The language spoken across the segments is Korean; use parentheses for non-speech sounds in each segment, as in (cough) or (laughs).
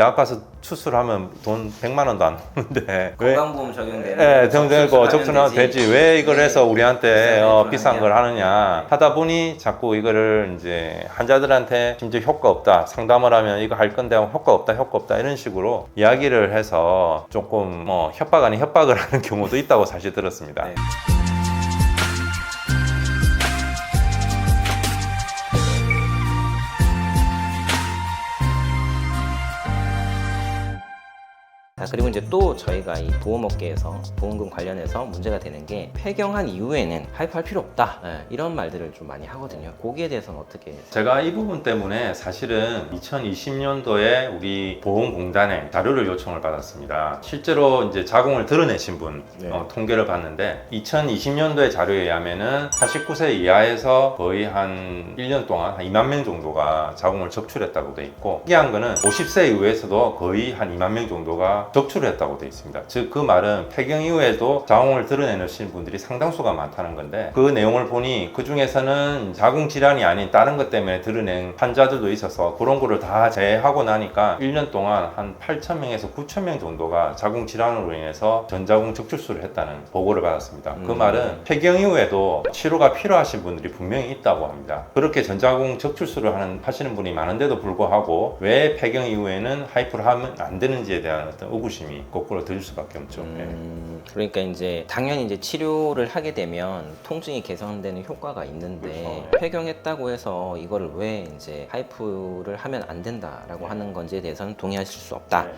대학 가서 수술하면 돈 100만 원도 안 나오는데 (laughs) 왜 건강보험 적용되는 예, 정되고 접수하면 되지. 왜 이걸 네. 해서 우리한테 비싼 어, 걸 비싼 하느냐. 걸 하느냐 하다 보니 자꾸 이거를 이제 환자들한테 심지어 효과 없다. 상담을 하면 이거 할 건데 효과 없다, 효과 없다 이런 식으로 이야기를 해서 조금 뭐 협박 아닌 협박을 (laughs) 하는 경우도 있다고 사실 들었습니다. 네. 자, 그리고 이제 또 저희가 이 보험업계에서 보험금 관련해서 문제가 되는 게 폐경한 이후에는 하이프할 필요 없다 네, 이런 말들을 좀 많이 하거든요. 거기에 대해서는 어떻게 제가 이 부분 때문에 사실은 2020년도에 우리 보험공단에 자료를 요청을 받았습니다. 실제로 이제 자궁을 드러내신 분 네. 어, 통계를 봤는데 2020년도의 자료에 의하면은 49세 이하에서 거의 한 1년 동안 한 2만 명 정도가 자궁을 적출했다고 돼 있고 특이한 거는 50세 이후에서도 거의 한 2만 명 정도가 적출을 했다고 돼 있습니다. 즉 그 말은 폐경 이후에도 자궁을 드러내시는 분들이 상당수가 많다는 건데 그 내용을 보니 그 중에서는 자궁 질환이 아닌 다른 것 때문에 드러낸 환자들도 있어서 그런 거를 다 제외하고 나니까 1년 동안 한 8천 명에서 9천 명 정도가 자궁 질환으로 인해서 전자궁 적출술을 했다는 보고를 받았습니다. 그 음. 말은 폐경 이후에도 치료가 필요하신 분들이 분명히 있다고 합니다. 그렇게 전자궁 적출술을 하는 하시는 분이 많은데도 불구하고 왜 폐경 이후에는 하이프를 하면 안 되는지에 대한 어떤 의구심이 거꾸로 들릴 수밖에 없죠. 예. 음, 그러니까 이제 당연히 이제 치료를 하게 되면 통증이 개선되는 효과가 있는데 그렇죠. 폐경했다고 해서 이거를 왜 이제 하이프를 하면 안 된다라고 하는 건지에 대해서는 동의하실 수 없다. 네.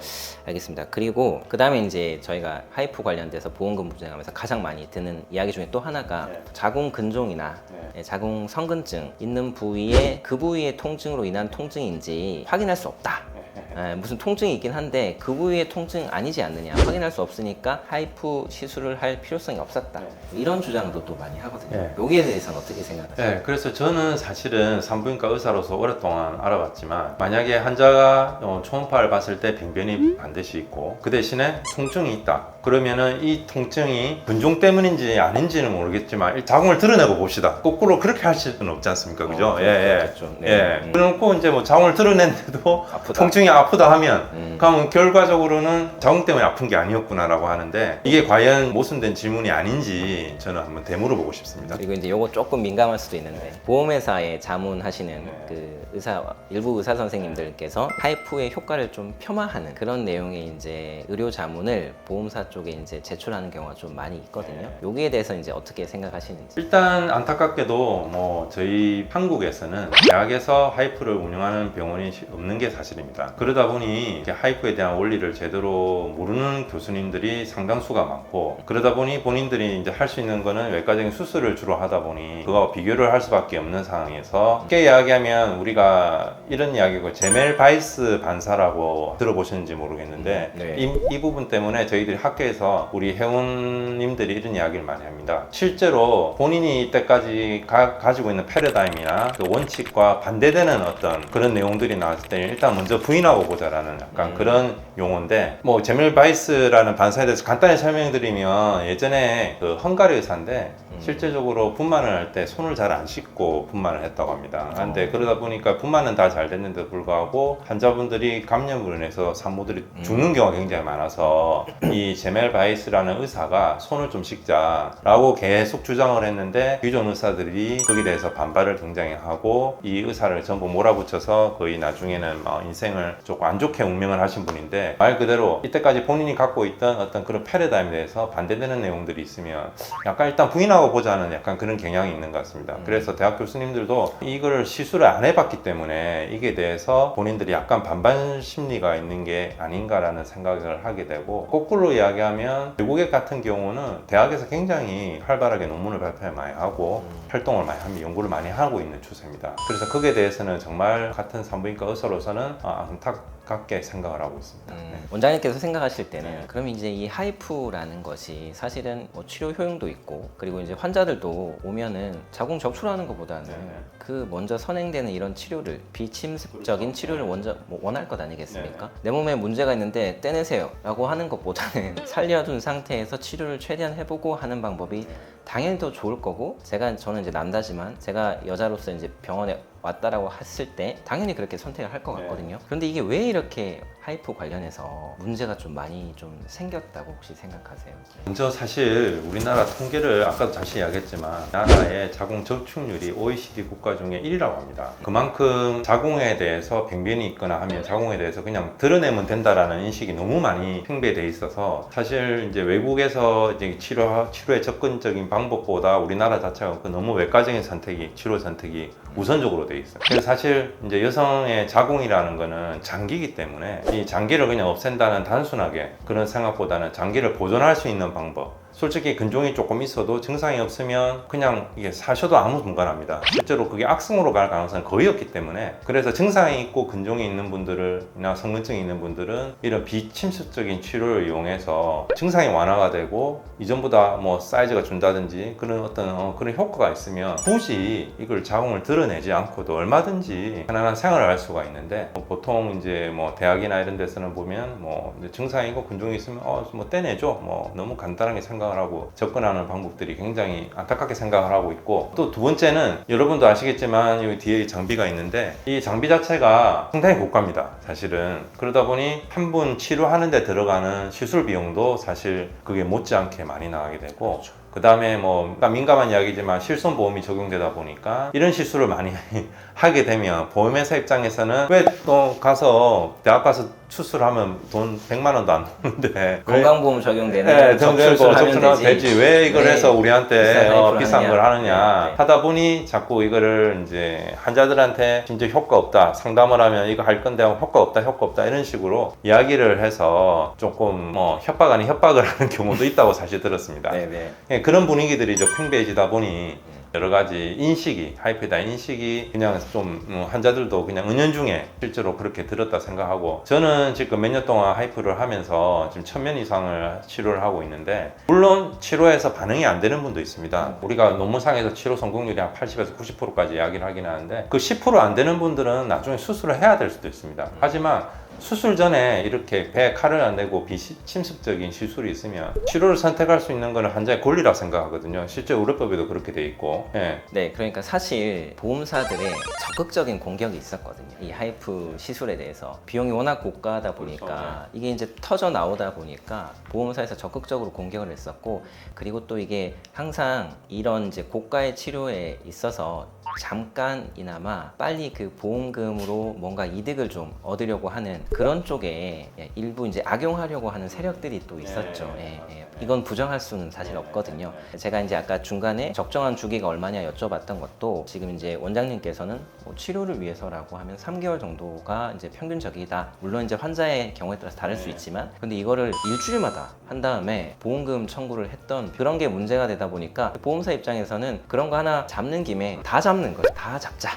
알겠습니다. 그리고 그 다음에 이제 저희가 하이프 관련돼서 보험금 분쟁하면서 가장 많이 드는 이야기 중에 또 하나가 네. 자궁 근종이나 네. 예, 자궁 성근증 있는 부위에 그 부위의 통증으로 인한 통증인지 확인할 수 없다. 예, 무슨 통증이 있긴 한데 그 부위의 통증 아니지 않느냐 확인할 수 없으니까 하이프 시술을 할 필요성이 없었다. 이런 주장도 또 많이 하거든요. 네. 여기에 대해서는 어떻게 생각하세요? 네, 그래서 저는 사실은 산부인과 의사로서 오랫동안 알아봤지만 만약에 환자가 어, 초음파를 봤을 때 병변이 반드시 있고 그 대신에 통증이 있다. 그러면은 이 통증이 근종 때문인지 아닌지는 모르겠지만 이 자궁을 드러내고 봅시다. 거꾸로 그렇게 할 수는 없지 않습니까? 그죠? 어, 예, 예. 그렇죠. 네. 예. 음. 그래놓고 이제 뭐 자궁을 드러냈는데도 아프다. 통증이 아프다 하면 음. 그러면 결과적으로는 자궁 때문에 아픈 게 아니었구나라고 하는데 이게 과연 모순된 질문이 아닌지 저는 한번 되물어 보고 싶습니다. 그리고 이제 요거 조금 민감할 수도 있는데 보험회사에 자문하시는 네. 그 의사 일부 의사 선생님들께서 하이프의 효과를 좀 폄하하는 그런 내용의 이제 의료 자문을 보험사 쪽에 이제 제출하는 경우가 좀 많이 있거든요. 여기에 대해서 이제 어떻게 생각하시는지. 일단 안타깝게도 뭐 저희 한국에서는 대학에서 하이프를 운영하는 병원이 시- 없는 게 사실입니다. 그러다 보니 이렇게 하이프에 대한 원리를 제대로 모르는 교수님들이 상당수가 많고 그러다 보니 본인들이 이제 할 수 있는 거는 외과적인 수술을 주로 하다 보니 그거와 비교를 할 수밖에 없는 상황에서 쉽게 이야기하면 우리가 이런 이야기고 제멜 바이스 반사라고 들어보셨는지 모르겠는데 음, 네. 이, 이 부분 때문에 저희들이 학교 에서 우리 회원님들이 이런 이야기를 많이 합니다. 실제로 본인이 이때까지 가, 가지고 있는 패러다임이나 그 원칙과 반대되는 어떤 그런 내용들이 나왔을 때 일단 먼저 부인하고 보자라는 약간 음. 그런 용어인데 뭐 제멜 바이스라는 반사에 대해서 간단히 설명드리면 예전에 그 헝가리 의사인데 음. 실제적으로 분만을 할 때 손을 잘 안 씻고 분만을 했다고 합니다. 근데 어. 그러다 보니까 분만은 다 잘 됐는데도 불구하고 환자분들이 감염으로 인해서 산모들이 음. 죽는 경우가 굉장히 많아서 이 제멜 바이스라는 의사가 손을 좀 씻자라고 계속 주장을 했는데 기존 의사들이 거기에 대해서 반발을 굉장히 하고 이 의사를 전부 몰아붙여서 거의 나중에는 막 인생을 조금 안 좋게 운명을 하신 분인데 말 그대로 이때까지 본인이 갖고 있던 어떤 그런 패러다임에 대해서 반대되는 내용들이 있으면 약간 일단 부인하고 보자는 약간 그런 경향이 있는 것 같습니다. 음. 그래서 대학 교수님들도 이거를 시술을 안 해봤기 때문에 이게 대해서 본인들이 약간 반반 심리가 있는 게 아닌가라는 생각을 하게 되고 거꾸로 이야기 하면 외국의 같은 경우는 대학에서 굉장히 활발하게 논문을 발표 많이 하고 음. 활동을 많이 하며 연구를 많이 하고 있는 추세입니다. 그래서 거기에 대해서는 정말 같은 산부인과 의사로서는 아, 안타 깝게 생각을 하고 있습니다. 음, 네. 원장님께서 생각하실 때는 네. 그럼 이제 이 하이프라는 것이 사실은 뭐 치료 효용도 있고 그리고 이제 환자들도 오면은 자궁 적출하는 것보다는 네. 그 먼저 선행되는 이런 치료를 비침습적인 치료를 먼저 뭐 원할 것 아니겠습니까? 네. 내 몸에 문제가 있는데 떼내세요라고 하는 것보다는 (laughs) 살려둔 상태에서 치료를 최대한 해보고 하는 방법이 당연히 더 좋을 거고 제가 저는 이제 남자지만 제가 여자로서 이제 병원에 왔다라고 했을 때 당연히 그렇게 선택을 할것 네. 같거든요. 그런데 이게 왜 이렇게 하이프 관련해서 문제가 좀 많이 좀 생겼다고 혹시 생각하세요? 먼저 사실 우리나라 통계를 아까도 다시 이야기했지만 나라의 자궁 저축률이 OECD 국가 중에 1위라고 합니다. 그만큼 자궁에 대해서 병변이 있거나 하면 자궁에 대해서 그냥 드러내면 된다라는 인식이 너무 많이 팽배돼 있어서 사실 이제 외국에서 이제 치료 치료의 접근적인 방법 보다 우리나라 자체가 그 너무 외과적인 선택이 치료 선택이 우선적으로 돼 있어요. 그래서 사실 이제 여성의 자궁이라는 거는 장기이기 때문에 이 장기를 그냥 없앤다는 단순하게 그런 생각보다는 장기를 보존할 수 있는 방법. 솔직히 근종이 조금 있어도 증상이 없으면 그냥 이게 사셔도 아무 무관합니다. 실제로 그게 악성으로 갈 가능성은 거의 없기 때문에 그래서 증상이 있고 근종이 있는 분들이나 성근증이 있는 분들은 이런 비침습적인 치료를 이용해서 증상이 완화가 되고 이전보다 뭐 사이즈가 준다든지 그런 어떤 어, 그런 효과가 있으면 굳이 이걸 자궁을 드러내지 않고도 얼마든지 편안한 생활을 할 수가 있는데 뭐 보통 이제 뭐 대학이나 이런 데서는 보면 뭐 증상이고 근종이 있으면 어뭐 떼내줘 뭐 너무 간단하게 생각 을 하고 접근하는 방법들이 굉장히 안타깝게 생각을 하고 있고 또 두 번째는 여러분도 아시겠지만 여기 뒤에 이 장비가 있는데 이 장비 자체가 상당히 고가입니다 사실은. 그러다 보니 한 분 치료하는데 들어가는 시술 비용도 사실 그게 못지않게 많이 나가게 되고 그 다음에 뭐 그러니까 민감한 이야기지만 실손보험이 적용되다 보니까 이런 시술을 많이 (laughs) 하게 되면 보험회사 입장에서는 왜 또 가서 대학 가서 수술하면 돈 100만 원도 안 드는데 왜 (laughs) 건강보험 적용되는 네, 하면 접수하면 되지. 왜 이걸 왜 해서 우리한테 비싼 어, 비싼 걸 하느냐. 네, 네. 하다 보니 자꾸 이거를 이제 환자들한테 진짜 효과 없다 상담을 하면 이거 할 건데 효과 없다 효과 없다 이런 식으로 이야기를 해서 조금 뭐 협박 아닌 협박을 (laughs) 하는 경우도 있다고 사실 들었습니다. 네, 네. 예, 그런 분위기들이 좀 팽배해지다 보니 여러 가지 인식이 하이프다 인식이 그냥 좀 음, 환자들도 그냥 은연중에 실제로 그렇게 들었다 생각하고 저는 지금 몇 년 동안 하이프를 하면서 지금 천면 이상을 치료를 하고 있는데 물론 치료해서 반응이 안 되는 분도 있습니다 우리가 논문상에서 치료 성공률이 한 80에서 90%까지 이야기를 하긴 하는데 그 10%안 되는 분들은 나중에 수술을 해야 될 수도 있습니다 하지만 수술 전에 이렇게 배에 칼을 안 내고 비침습적인 시술이 있으면 치료를 선택할 수 있는 것은 환자의 권리라 생각하거든요. 실제 의료법에도 그렇게 돼 있고. 예. 네, 그러니까 사실 보험사들의 적극적인 공격이 있었거든요. 이 하이프 시술에 대해서 비용이 워낙 고가하다 보니까 그렇죠. 이게 이제 터져 나오다 보니까 보험사에서 적극적으로 공격을 했었고 그리고 또 이게 항상 이런 이제 고가의 치료에 있어서 잠깐이나마 빨리 그 보험금으로 뭔가 이득을 좀 얻으려고 하는 그런 쪽에 예, 일부 이제 악용하려고 하는 세력들이 또 있었죠. 네, 예, 예. 이건 부정할 수는 사실 없거든요. 제가 이제 아까 중간에 적정한 주기가 얼마냐 여쭤봤던 것도 지금 이제 원장님께서는 뭐 치료를 위해서라고 하면 3개월 정도가 이제 평균적이다. 물론 이제 환자의 경우에 따라서 다를 수 네. 있지만 근데 이거를 일주일마다 한 다음에 보험금 청구를 했던 그런 게 문제가 되다 보니까 보험사 입장에서는 그런 거 하나 잡는 김에 다 잡는 거예요. 다 잡자.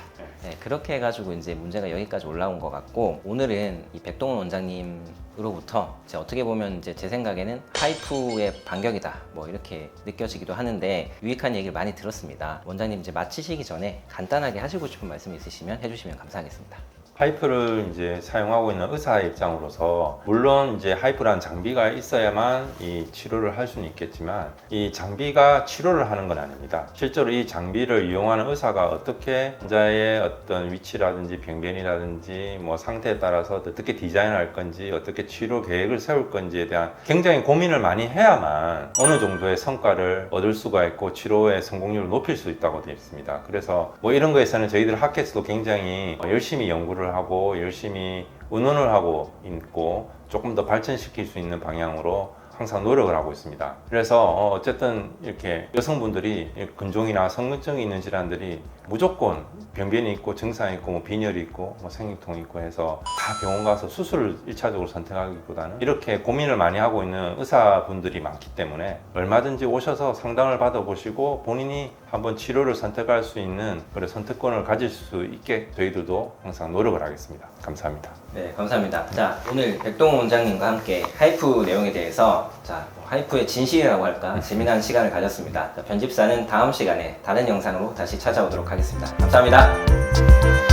네, 그렇게 해가지고 이제 문제가 여기까지 올라온 것 같고 오늘은 이 백동원 원장님 으로부터 이제 어떻게 보면 이제 제 생각에는 하이프의 반격이다 뭐 이렇게 느껴지기도 하는데 유익한 얘기를 많이 들었습니다. 원장님 이제 마치시기 전에 간단하게 하시고 싶은 말씀 있으시면 해주시면 감사하겠습니다. 하이프를 이제 사용하고 있는 의사의 입장으로서 물론 이제 하이프라는 장비가 있어야만 이 치료를 할 수는 있겠지만 이 장비가 치료를 하는 건 아닙니다. 실제로 이 장비를 이용하는 의사가 어떻게 환자의 어떤 위치라든지 병변이라든지 뭐 상태에 따라서 어떻게 디자인할 건지 어떻게 치료 계획을 세울 건지에 대한 굉장히 고민을 많이 해야만 어느 정도의 성과를 얻을 수가 있고 치료의 성공률을 높일 수 있다고 되어 있습니다. 그래서 뭐 이런 거에서는 저희들 학회에서도 굉장히 열심히 연구를 하고 열심히 의논을 하고 있고 조금 더 발전시킬 수 있는 방향으로 항상 노력을 하고 있습니다. 그래서 어, 어쨌든 이렇게 여성분들이 근종이나 성근증이 있는 질환들이 무조건 병변이 있고 증상이 있고 뭐 빈혈이 있고 뭐 생리통이 있고 해서 다 병원 가서 수술을 일차적으로 선택하기보다는 이렇게 고민을 많이 하고 있는 의사분들이 많기 때문에 얼마든지 오셔서 상담을 받아보시고 본인이 한번 치료를 선택할 수 있는 그런 선택권을 가질 수 있게 저희들도 항상 노력을 하겠습니다. 감사합니다. 네, 감사합니다. 자, 오늘 백동원 원장님과 함께 하이프 내용에 대해서 자, 하이프의 진실이라고 할까 재미난 시간을 가졌습니다. 자, 편집사는 다음 시간에 다른 영상으로 다시 찾아오도록 하겠습니다. 감사합니다.